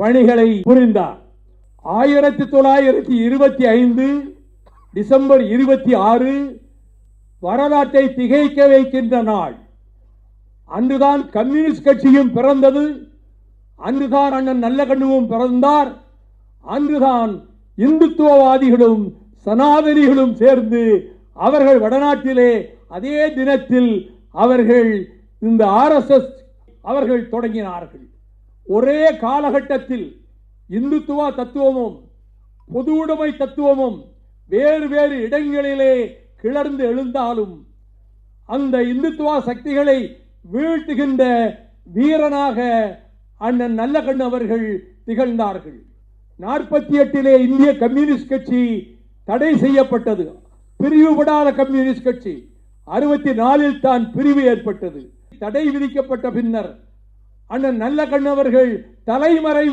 பணிகளை புரிந்தார். ஆயிரத்தி தொள்ளாயிரத்தி இருபத்தி ஐந்து டிசம்பர் இருபத்தி ஆறு வரலாற்றை திகைக்க வைக்கின்ற நாள். அன்றுதான் கம்யூனிஸ்ட் கட்சியும் பிறந்தது. அன்றுதான் அண்ணன் நல்லகண்ணுவும் பிறந்தார். அன்றுதான் இந்துத்துவவாதிகளும் சனாதனிகளும் சேர்ந்து அவர்கள் வடநாட்டிலே அதே தினத்தில் அவர்கள் இந்த ஆர்எஸ்எஸ் அவர்கள் தொடங்கினார்கள். ஒரே காலகட்டத்தில் இந்துத்துவ தத்துவமும் பொது உடைமை தத்துவமும் வேறு வேறு இடங்களிலே கிளர்ந்து எழுந்தாலும் அந்த இந்துத்துவ சக்திகளை வீழ்த்துகின்ற வீரனாக அண்ணன் நல்லகண் அவர்கள் திகழ்ந்தார்கள். நாற்பத்தி எட்டிலே இந்திய கம்யூனிஸ்ட் கட்சி தடை செய்யப்பட்டது. பிரிவுபடாத கம்யூனிஸ்ட் கட்சி. அறுபத்தி நாலில் தான் பிரிவு ஏற்பட்டது. தடை விதிக்கப்பட்ட பின்னர் அண்ணன் நல்ல கண்ணவர்கள் தலைமறைவு.